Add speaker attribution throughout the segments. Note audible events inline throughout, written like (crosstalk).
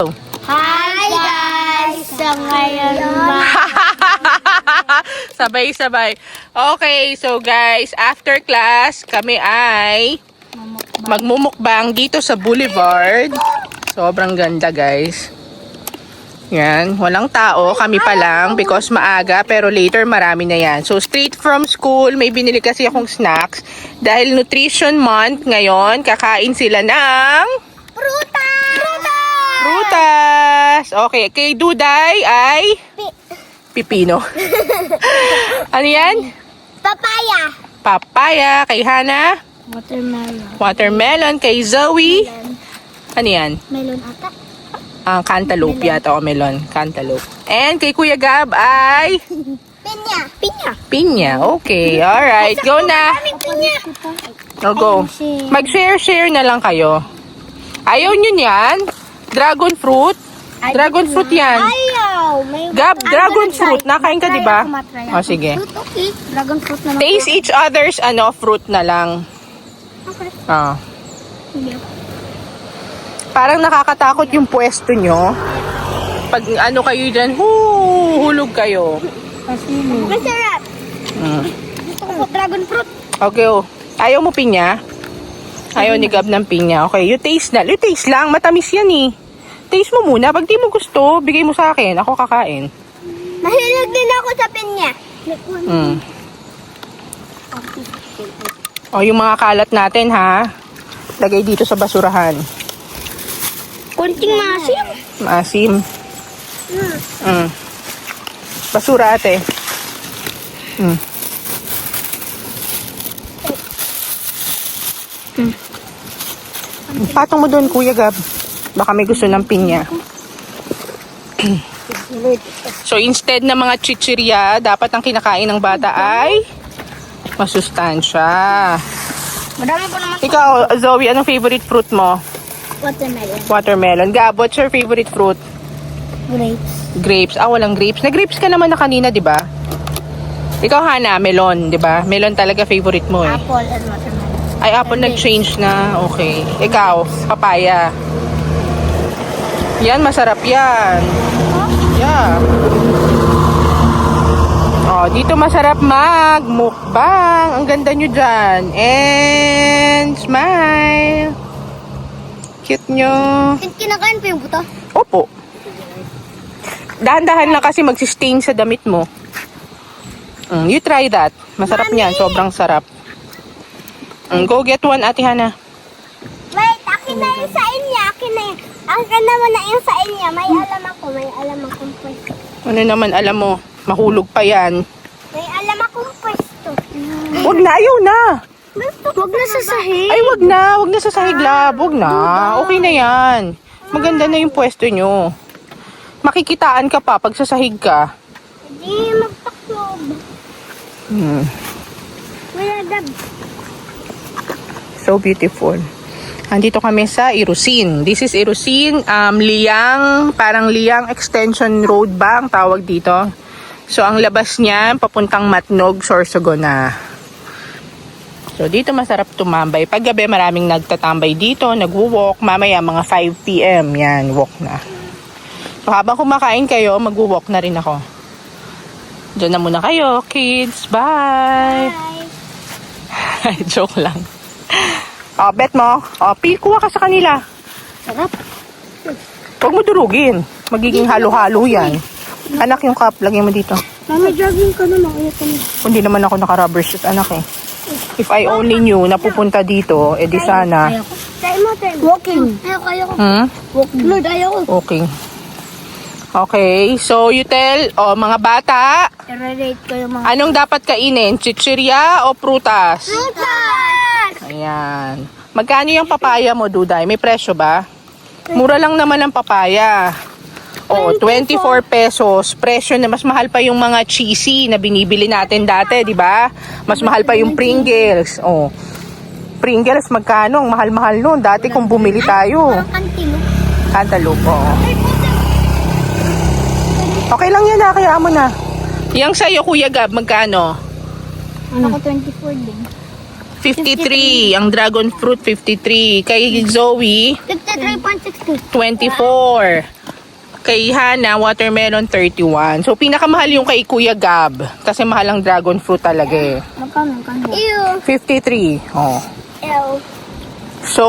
Speaker 1: Hi guys! So ngayon ba? (laughs)
Speaker 2: Sabay-sabay. Okay, so guys, after class, kami ay magmumukbang dito sa Boulevard. Sobrang ganda, guys. Yan, walang tao, kami pa lang because maaga pero later marami na yan. So straight from school, may binili kasi akong snacks. Dahil nutrition month ngayon, kakain sila ng
Speaker 1: Pruta! Pruta!
Speaker 2: prutas. Okay, kay Duday ay pipino. (laughs) ano yan?
Speaker 1: Papaya!
Speaker 2: Papaya. Kay Hana,
Speaker 1: Watermelon.
Speaker 2: watermelon. Kay Zoe, ano yan?
Speaker 1: Melon ata.
Speaker 2: Ang cantaloupe yata o melon. Cantaloupe. And kay Kuya Gab ay
Speaker 1: Pinya! Pinya!
Speaker 2: pinya. Okay, alright. Go na.
Speaker 1: Pinya!
Speaker 2: No, go. Mag-share-share na lang kayo. Ayaw nyo yan? Dragon fruit? Dragon fruit yan.
Speaker 1: Ayaw! May
Speaker 2: Gab, dragon fruit. Nakain ka, di ba? O, sige.
Speaker 1: Fruit, okay. Dragon fruit naman.
Speaker 2: Taste each other's ano, fruit na lang.
Speaker 1: Okay.
Speaker 2: Ah.
Speaker 1: Sige.
Speaker 2: Parang nakakatakot yung pwesto nyo. Pag ano kayo dyan, huu, hulog kayo.
Speaker 1: Masarap!
Speaker 2: Mm.
Speaker 1: Gusto ko dragon fruit.
Speaker 2: Okay, oh. Ayaw mo pinya? Ayaw ni Gab ng pinya. Okay, you taste na. You taste lang. Matamis yan eh. Taste mo muna. Pag di mo gusto, bigay mo sa akin. Ako kakain.
Speaker 1: Mahilig din ako sa pinya.
Speaker 2: Mm. O, yung mga kalat natin, ha? Lagay dito sa basurahan.
Speaker 1: Kunting masim.
Speaker 2: Maasim. Mm. Basura, ate. Mm. Mm. Patong mo doon, Kuya Gab. Baka may gusto ng pinya. so, instead ng mga chichirya, dapat ang kinakain ng bata ay masustansya.
Speaker 1: Madami po naman
Speaker 2: Ikaw, Zoe, anong favorite fruit mo?
Speaker 1: watermelon.
Speaker 2: Watermelon. Gab, what's your favorite fruit?
Speaker 1: Grapes.
Speaker 2: Grapes. Ah, walang grapes. Nag-grapes ka naman na kanina, di ba? Ikaw, Hana, melon, di ba? Melon talaga favorite mo eh.
Speaker 1: Apple and watermelon.
Speaker 2: Ay, apple nag-change na. Okay. Ikaw, papaya. Yan, masarap yan. Yeah. Oh, dito masarap mag-mukbang. Ang ganda nyo dyan. And smile. Cute nyo.
Speaker 1: Kinakain pa yung buto?
Speaker 2: Opo. Dahan-dahan lang kasi magsistain sa damit mo. Mm, you try that. Masarap niyan. Sobrang sarap. Mm, go get one, Ate Hana.
Speaker 1: Wait, akin na yung sa inyo. Akin na yun. Akin naman na yung sa inyo. May alam ako. May alam akong pwesto.
Speaker 2: Ano naman, alam mo, mahulog pa yan.
Speaker 1: May alam akong pwesto.
Speaker 2: Huwag na, ayaw na.
Speaker 1: Huwag na sa sahig.
Speaker 2: Ay, wag na. Wag na sa sahig lab. Wag na. Okay na yan. Maganda na yung pwesto nyo. Makikitaan ka pa pag sasahig ka.
Speaker 1: Hindi magtaklob.
Speaker 2: Hmm.
Speaker 1: Wala dab.
Speaker 2: So beautiful. Andito kami sa Irusin. This is Irusin, um, Liang, parang Liang Extension Road ba ang tawag dito? So, ang labas niya, papuntang Matnog, Sorsogon So, dito masarap tumambay. Pag gabi, maraming nagtatambay dito, nagwo-walk. Mamaya, mga 5 p.m. Yan, walk na. So, habang kumakain kayo, magwo-walk na rin ako. Diyan na muna kayo, kids. Bye!
Speaker 1: Bye. (laughs)
Speaker 2: Joke lang. Oh, bet mo. Oh, pil, kuha ka sa kanila.
Speaker 1: Sarap.
Speaker 2: Huwag mo durugin. Magiging halo-halo yan. Anak yung cup, lagyan mo dito.
Speaker 1: Mama, jogging ka naman. Kaya ka na.
Speaker 2: Hindi naman ako naka-rubber shoes, anak eh. If I only knew na pupunta dito, eh di sana.
Speaker 1: Try mo, try mo. Walking. Ayoko, ayoko.
Speaker 2: Hmm?
Speaker 1: Walking. Lord, ayoko.
Speaker 2: Okay. Okay, so you tell, oh, mga bata,
Speaker 1: I-rate ko yung mga...
Speaker 2: anong dapat kainin? Chichirya o prutas?
Speaker 1: Prutas!
Speaker 2: Ayan. Magkano yung papaya mo, Duday? May presyo ba? Mura lang naman ang papaya. Oh, 24 pesos. Presyo na mas mahal pa yung mga cheesy na binibili natin dati, di ba? Mas mahal pa yung Pringles. Oh. Pringles, magkano? Ang mahal-mahal nun. Dati kung bumili tayo. Cantaloupe, oo. Okay lang yan, ha? Kaya mo na. Yang sa'yo, Kuya Gab, magkano?
Speaker 1: Ako 24 din.
Speaker 2: 53. Ang dragon fruit, 53. Kay Zoe,
Speaker 1: 50 23.60.
Speaker 2: 24. Kay Hana, watermelon 31. So, pinakamahal yung kay Kuya Gab. Kasi mahal ang dragon fruit talaga eh.
Speaker 1: Magkano, magkano? Ew.
Speaker 2: 53. Oh.
Speaker 1: Ew.
Speaker 2: So,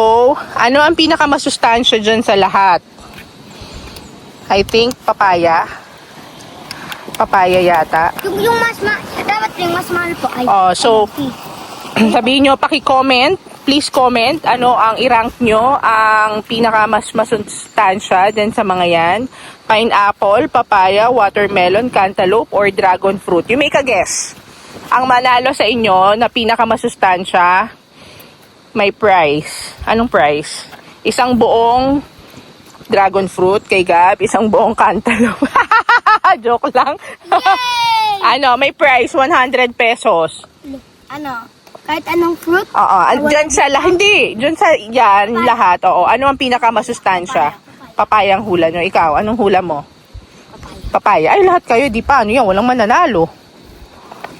Speaker 2: ano ang pinakamasustansya dyan sa lahat? I think papaya. Papaya yata.
Speaker 1: Yung, yung mas ma... Dapat yung mas mahal po ay...
Speaker 2: Oh, so, (clears throat) sabihin nyo, paki-comment. Please comment ano ang i-rank nyo ang pinaka mas masustansya dyan sa mga yan. Pineapple, papaya, watermelon, cantaloupe, or dragon fruit. You make a guess. Ang manalo sa inyo na pinaka masustansya, may prize. Anong prize? Isang buong dragon fruit kay Gab, isang buong cantaloupe. (laughs) Joke lang. (laughs) ano, may prize, 100 pesos.
Speaker 1: Ano? Kahit anong fruit?
Speaker 2: Oo, dyan sa lahat, hindi, dyan sa yan, lahat, oo. Ano ang pinakamasustansya? Papayang hula nyo. Ikaw, anong hula mo? Papaya. Ay, lahat kayo, di pa, ano yan, walang mananalo.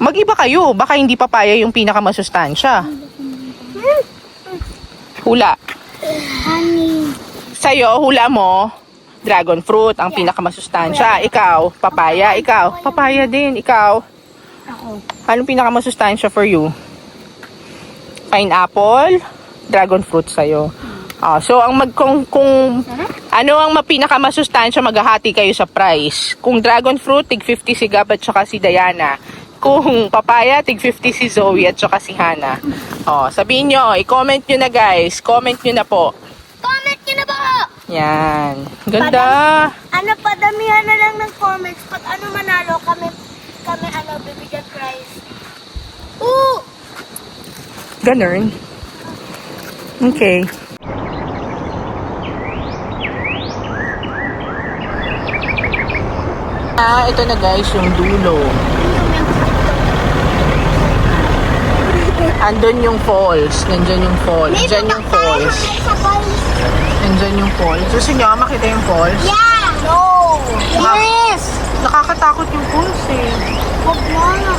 Speaker 2: Mag-iba kayo, baka hindi papaya yung pinakamasustansya. Hula.
Speaker 1: Honey.
Speaker 2: Sa'yo, hula mo, dragon fruit, ang pinakamasustansya. Ikaw, papaya. Ikaw, papaya din. Ikaw,
Speaker 1: Ako.
Speaker 2: anong pinakamasustansya for you? Pineapple, dragon fruit sa'yo. Ah, so, ang mag, kung, kung ano ang ma- pinakamasustansya, maghahati kayo sa price. Kung dragon fruit, tig 50 si Gab at saka si Diana. Kung papaya, tig 50 si Zoe at saka si Hana. Oh, sabihin nyo, i-comment nyo na guys. Comment nyo na po.
Speaker 1: Comment nyo na ba?
Speaker 2: Yan. Ganda.
Speaker 1: Ano, padamihan na lang ng comments. Pag ano manalo, kami, kami ano, bibigyan prize. Oo!
Speaker 2: Ganun. Okay. Ah, ito na guys, yung dulo. Andun yung falls. Nandyan yung falls. Nandyan yung falls. Nandyan yung falls. Gusto nyo makita yung falls?
Speaker 1: Yeah! No! Yes!
Speaker 2: Nakakatakot yung falls eh.
Speaker 1: Huwag mo na.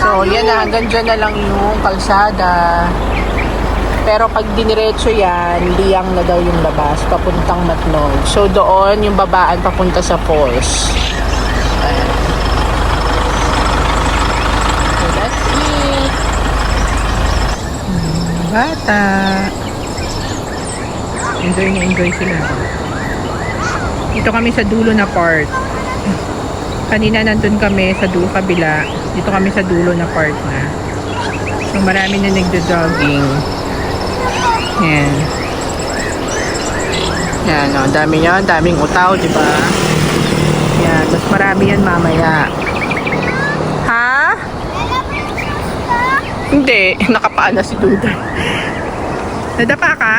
Speaker 2: So, yan na. Hanggang dyan na lang yung kalsada. Pero pag diniretso yan, liyang na daw yung labas, papuntang Matnog. So, doon yung babaan papunta sa falls. Ayan. So, that's it. Bata. Enjoy na enjoy sila. Dito kami sa dulo na part. Kanina nandun kami sa dulo kabila. Dito kami sa dulo na part na. So marami na nagdo-jogging. Yan. Yan, oh, dami yan. Daming utaw, di ba? Yan, mas marami yan mamaya. Ha? Hindi, (laughs) nakapaan na si Duda. Nadapa ka?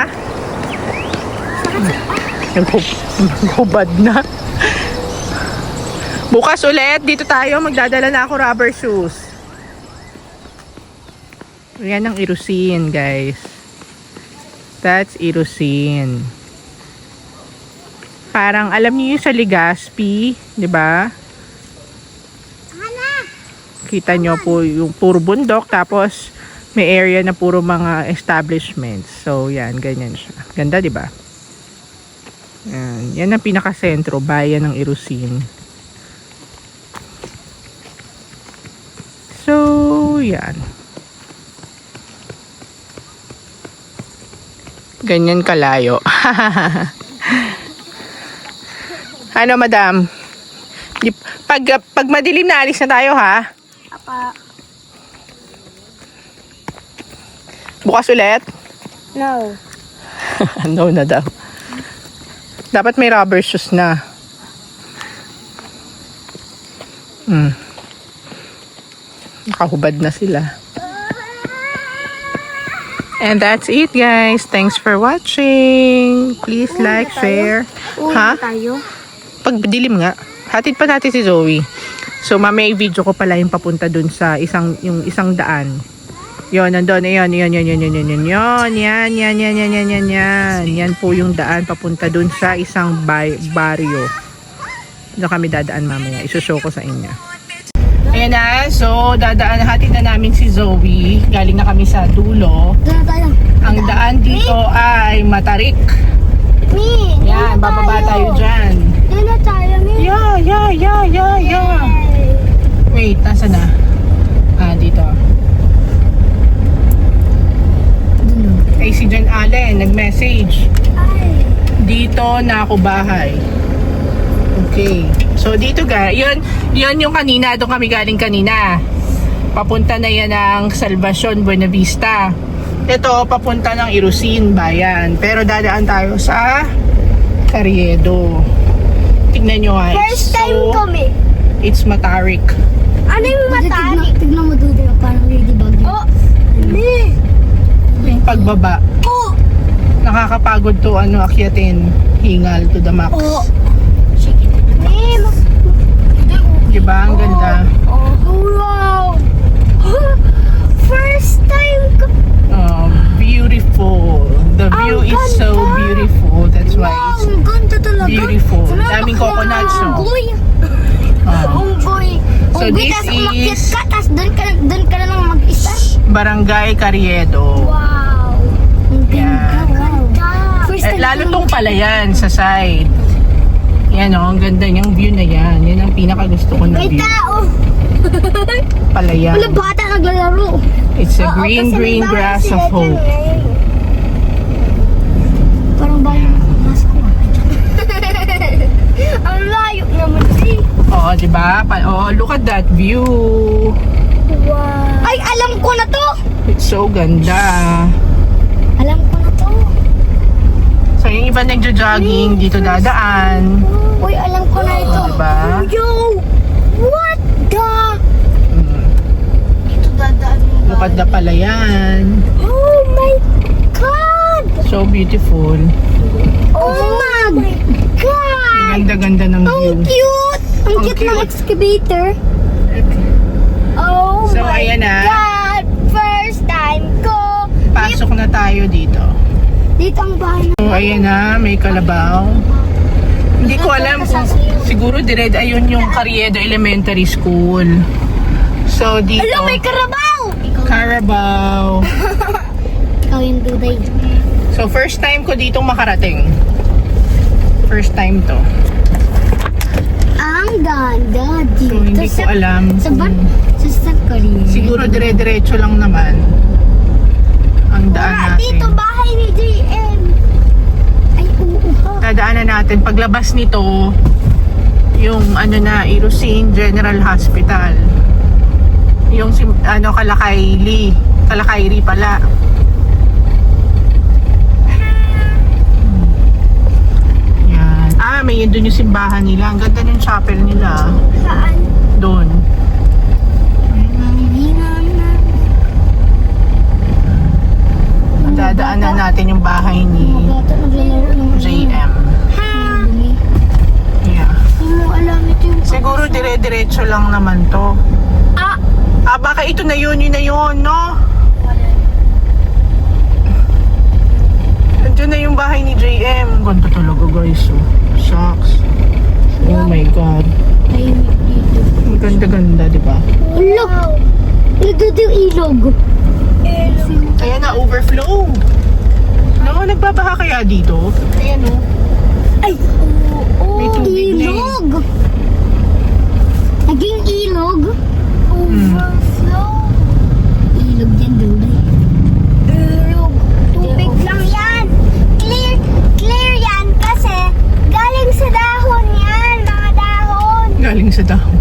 Speaker 2: Naghubad (laughs) na. Bukas ulit, dito tayo. Magdadala na ako rubber shoes. Yan ang irusin, guys. That's irusin. Parang, alam niyo yung sa Legazpi, di ba? Kita nyo po yung puro bundok, tapos may area na puro mga establishments. So, yan, ganyan siya. Ganda, di ba? Yan, yan ang pinaka-sentro, bayan ng Irusin. Yan. Ganyan kalayo. (laughs) ano, madam? Pag, pag madilim na, alis na tayo, ha?
Speaker 1: Apa.
Speaker 2: Bukas ulit?
Speaker 1: No. (laughs)
Speaker 2: no na daw. Dapat may rubber shoes na. Hmm. Nakahubad na sila. And that's it guys. Thanks for watching. Please like, share.
Speaker 1: Uwi
Speaker 2: Ha?
Speaker 1: tayo.
Speaker 2: Pag dilim nga. Hatid pa natin si Zoe. So mamaya i-video ko pala yung papunta dun sa isang yung isang daan. Yon, nandun, yan, yan, yan, yan, yan, yan, yan, yan, yan, yan, yan, yan, yan, yan, yan, yan po yung daan papunta dun sa isang bay, baryo. Doon kami dadaan mamaya. Isushow ko sa inyo. Ayan na, so dadaan, hatid na namin si Zoe. Galing na kami sa dulo.
Speaker 1: Doon na tayo.
Speaker 2: Ang daan dito ay Matarik.
Speaker 1: Mi,
Speaker 2: Yan, bababa tayo dyan.
Speaker 1: Doon na tayo, Mi.
Speaker 2: Yeah, yeah, yeah, yeah, yeah. Wait, nasa na? Ah, dito. Ay, si John Allen, nag-message.
Speaker 1: Ay.
Speaker 2: Dito na ako bahay. Okay. So, dito ga, yun, yun yung kanina, doon kami galing kanina. Papunta na yan ng Salvacion, Buena Vista. Ito, papunta ng Irusin, bayan. Pero dadaan tayo sa Carriedo. Tignan nyo nga.
Speaker 1: First time
Speaker 2: so,
Speaker 1: kami.
Speaker 2: It's Matarik.
Speaker 1: Ano yung matari?
Speaker 3: Tignan mo doon, parang ladybug yun.
Speaker 1: Oh, Mi.
Speaker 2: Yung pagbaba.
Speaker 1: Oh.
Speaker 2: Nakakapagod to, ano, akyatin. Hingal to the max.
Speaker 1: Oh. Mi, mas...
Speaker 2: Diba? Ang ganda.
Speaker 1: Oh, wow. (gasps) First time ko.
Speaker 2: Oh, beautiful. The view
Speaker 1: Ang
Speaker 2: is so
Speaker 1: ganda.
Speaker 2: beautiful. That's why
Speaker 1: Wow,
Speaker 2: it's
Speaker 1: ang ganda talaga.
Speaker 2: beautiful.
Speaker 1: Sunod
Speaker 2: Daming coconuts,
Speaker 1: ng
Speaker 2: oh.
Speaker 1: Unggoy.
Speaker 2: oh,
Speaker 1: Unggoy.
Speaker 2: So
Speaker 1: Unggoy,
Speaker 2: this is-
Speaker 1: ka, tas doon ka, doon ka na lang mag-isa.
Speaker 2: Barangay Carriedo.
Speaker 1: Wow. Ang ganda. First
Speaker 2: Eh, lalo tong palayan sa side. Yan oh, ang ganda niyang view na yan. Yan ang pinaka gusto ko na
Speaker 1: May
Speaker 2: view.
Speaker 1: tao. (laughs)
Speaker 2: Palayan.
Speaker 1: Wala bata naglalaro.
Speaker 2: It's a
Speaker 1: Oo,
Speaker 2: green,
Speaker 1: kasi
Speaker 2: green
Speaker 1: may bahay
Speaker 2: grass
Speaker 1: sila
Speaker 2: of
Speaker 1: dyan
Speaker 2: hope.
Speaker 1: ngayon.
Speaker 3: Parang bayan nasa ko. (laughs)
Speaker 1: Ang layo naman eh.
Speaker 2: Oo, di ba? Pa- oh, look at that view.
Speaker 1: Wow. Ay, alam ko na to.
Speaker 2: It's so ganda.
Speaker 1: Alam ko.
Speaker 2: So, yung iba nagjo-jogging, dito dadaan.
Speaker 1: Uy, alam ko na ito.
Speaker 2: Oh, diba?
Speaker 1: Yo! What the?
Speaker 2: Mm.
Speaker 1: Dito dadaan mo
Speaker 2: Look at the palayan.
Speaker 1: Oh my God!
Speaker 2: So beautiful.
Speaker 1: Oh my God!
Speaker 2: Ang ganda-ganda ng view.
Speaker 1: Ang cute! Ang
Speaker 2: Ang
Speaker 1: cute ng
Speaker 2: cute.
Speaker 1: excavator. Oh
Speaker 2: So,
Speaker 1: my
Speaker 2: ayan na.
Speaker 1: God! First time ko!
Speaker 2: Pasok na tayo dito.
Speaker 1: Dito ang bahay na.
Speaker 2: So, ayan na, may kalabaw. Hindi ko alam kung siguro direct ayun yung Carriedo Elementary School. So, dito,
Speaker 1: Hello, may karabaw!
Speaker 2: Carabao. (laughs)
Speaker 3: Ikaw yung duday.
Speaker 2: So, first time ko dito makarating. First time to.
Speaker 3: Ang ganda dito.
Speaker 2: So, hindi ko alam.
Speaker 3: Sa
Speaker 2: kung-
Speaker 3: Sa Korea.
Speaker 2: Siguro dire-diretso lang naman ang daan
Speaker 1: Wala,
Speaker 2: natin.
Speaker 1: dito bahay ni JM.
Speaker 3: Ay, oo.
Speaker 2: dadaanan natin paglabas nito yung ano na Irusin General Hospital yung ano Kalakayli Kalakayri pala yan ah may yun dun yung simbahan nila ang ganda ng chapel nila
Speaker 1: Saan?
Speaker 2: doon dadaanan natin yung bahay ni JM yeah
Speaker 1: ito
Speaker 2: siguro dire-diretso lang naman to
Speaker 1: Ah!
Speaker 2: Ah, baka ito na yun, yun na yun, no? Andiyan na yung bahay ni JM. Ganda talaga, guys. Oh. Shucks. Oh my God. Ang ganda-ganda, di ba?
Speaker 3: Look! Nagdito yung ilog.
Speaker 2: Kaya na, overflow. No, nagbabaha kaya dito? Ayan, oh.
Speaker 1: Ay! Oo!
Speaker 2: May tubig na eh.
Speaker 3: Ilog! Naging ilog?
Speaker 1: Overflow!
Speaker 3: Ilog yan, duday.
Speaker 1: Ilog. Tubig lang yan. Clear, clear yan kasi galing sa dahon yan, mga dahon.
Speaker 2: Galing sa dahon.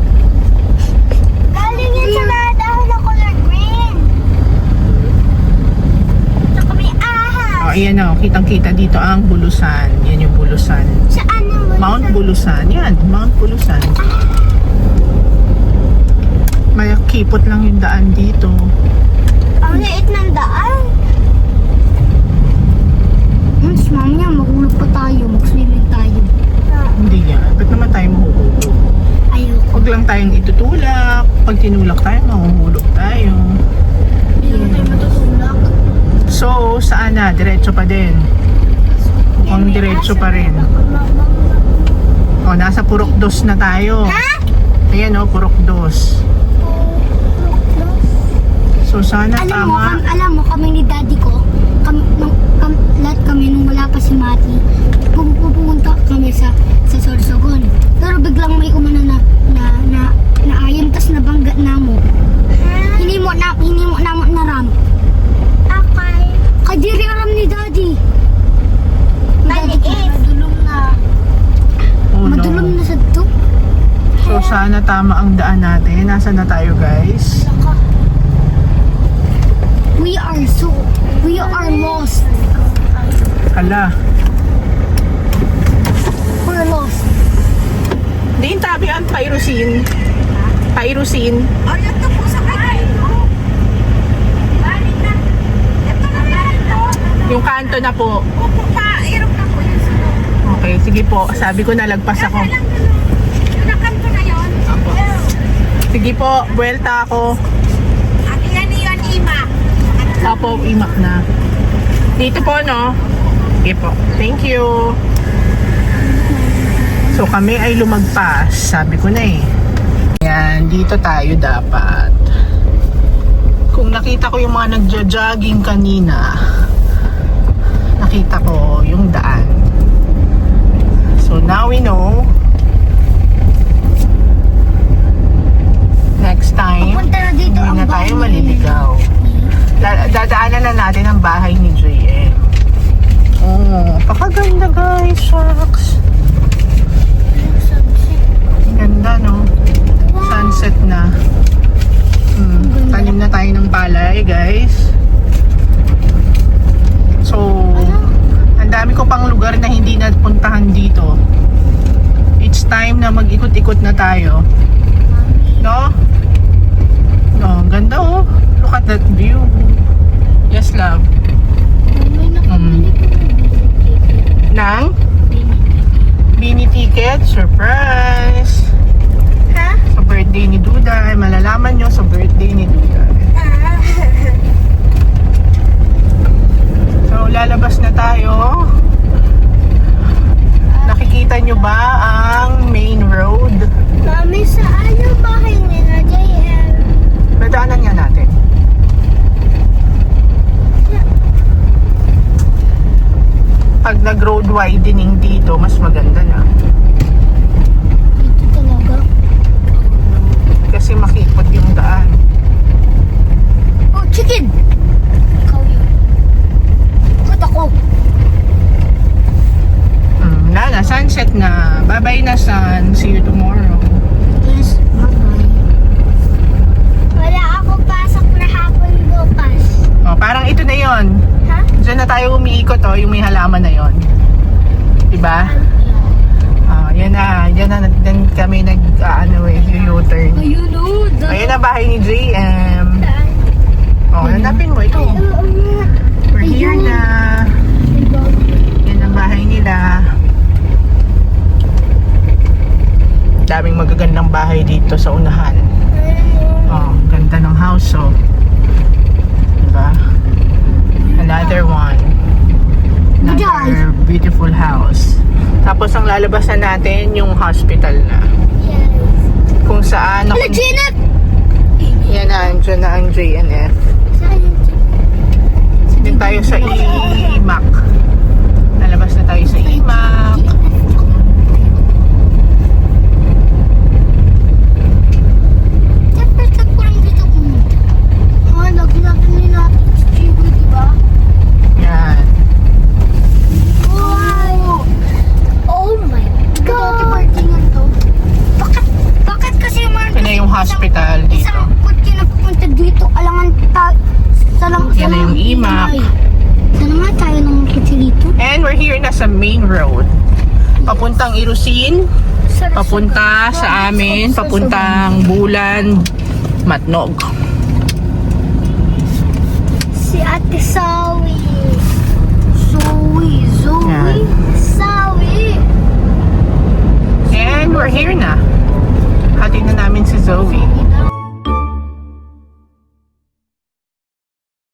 Speaker 1: Galing yan sa mga dahon na color green. Saka may ahas.
Speaker 2: Oh, ayan na, oh. Kitang-kita dito ang Bulusan. Yan yung Bulusan.
Speaker 1: Saan naman?
Speaker 2: Mount Bulusan. Yan, Mount Bulusan. May kipot lang yung daan dito.
Speaker 1: Ang liit ng daan.
Speaker 3: Mas mamaya, mahulog pa tayo. Mag-swimming tayo.
Speaker 2: Hindi yan. Ba't naman tayo mahuhulog?
Speaker 3: Ayoko.
Speaker 2: Huwag lang tayong itutulak. Pag tinulak tayo, mahuhulog tayo.
Speaker 1: Hindi naman tayo matutulak.
Speaker 2: So, saan na? Diretso pa din. Mukhang diretso pa rin. O, nasa Purok Dos na tayo.
Speaker 1: Ha?
Speaker 2: Ayan o, Purok Dos. So, sana
Speaker 3: Alam mo,
Speaker 2: tama.
Speaker 3: kam, alam mo, kami ni daddy ko, kami, nung, kam, lahat kami nung wala pa si Mati, pum, sa sa Sorsogon. Pero biglang may umano na na na naayon tas nabangga na mo. Hindi mo na hindi mo na mo na.
Speaker 1: Okay.
Speaker 3: Kadiri aram ni daddy.
Speaker 1: Is.
Speaker 3: Madulong na.
Speaker 2: Oh, no.
Speaker 3: Madulong na sa to.
Speaker 2: So, sana tama ang daan natin. Nasaan na tayo, guys?
Speaker 3: We are so we are lost.
Speaker 2: Hala.
Speaker 3: We're lost.
Speaker 2: Di tabi ang pyrosin. Pyrosin.
Speaker 1: Ayun to po sa kanto. Balik na. Ito na meron to.
Speaker 2: Yung kanto na po.
Speaker 1: Opo pa. Irok na po yung sunod.
Speaker 2: Okay, sige po. Sabi ko nalagpas ako.
Speaker 1: Kaya lang yun. Yung nakanto na yun.
Speaker 2: Apo. Sige po, buwelta ako.
Speaker 1: Ang iyan yun, Ima.
Speaker 2: Apo, imak na. Dito po, no? Sige po. Thank you. So, kami ay lumagpas. Sabi ko na eh. Yan, dito tayo dapat. Kung nakita ko yung mga nagja-jogging kanina, nakita ko yung daan. So, now we know. Next time,
Speaker 3: Punta na dito
Speaker 2: hindi na tayo maliligaw. Da- dadaanan na natin ang bahay ni JM. Oh, pakaganda guys, shucks. Ganda no? Sunset na. Hmm, tanim na tayo ng palay guys. So, ang dami ko pang lugar na hindi napuntahan dito. It's time na mag-ikot-ikot na tayo. No? No, ang ganda oh. Look at that view. Yes, love.
Speaker 3: Na
Speaker 2: Nang? Mini ticket, surprise!
Speaker 1: Ha?
Speaker 2: Sa birthday ni Duda. Ay, malalaman nyo sa birthday ni Duda. So, lalabas na tayo. Nakikita nyo ba ang main?
Speaker 1: Mami, saan yung bahay nila, JM?
Speaker 2: Nadaanan nga natin. Pag nag-road widening dito, mas maganda na.
Speaker 3: Dito talaga.
Speaker 2: Kasi makipot yung daan.
Speaker 3: Oh, chicken! Ikaw yun. Ba't ako?
Speaker 2: Hmm, wala na, sunset na. Bye-bye na, sun. See you tomorrow.
Speaker 3: Yes, bye-bye.
Speaker 1: Wala ako pasok na hapon bukas.
Speaker 2: Oh, parang ito na yon.
Speaker 1: Ha?
Speaker 2: Diyan na umiikot, oh, yung may halaman na yon. Diba? Oh, yan na. Yan na. Then kami nag, ah, ano eh, U-turn.
Speaker 3: Ayun o.
Speaker 2: Ayun ang bahay ni JM. Oh, hanapin mo ito. We're here na. Yan ang bahay nila. Daming magagandang bahay dito sa unahan. Oh, ganda ng house, oh. Diba? Another one. Another beautiful house. Tapos ang lalabasan natin yung hospital na.
Speaker 1: Yes.
Speaker 2: Kung saan ako...
Speaker 3: Janet!
Speaker 2: Yan na, andyan na ang JNF. Din tayo sa IMAC. Lalabas na tayo sa IMAC.
Speaker 3: kapital dito. Isang kotse na pupunta dito, alangan ta salang,
Speaker 2: Yan na yung imak.
Speaker 3: Sana nga tayo ng kotse dito.
Speaker 2: And we're here na sa main road. Papuntang Irusin, papunta sa amin, papuntang Bulan, Matnog.
Speaker 1: Si Ate Sawi. Zoe,
Speaker 3: Zoe,
Speaker 2: Yan.
Speaker 1: Sawi.
Speaker 2: And we're here na. Hati na namin si
Speaker 3: Zoe.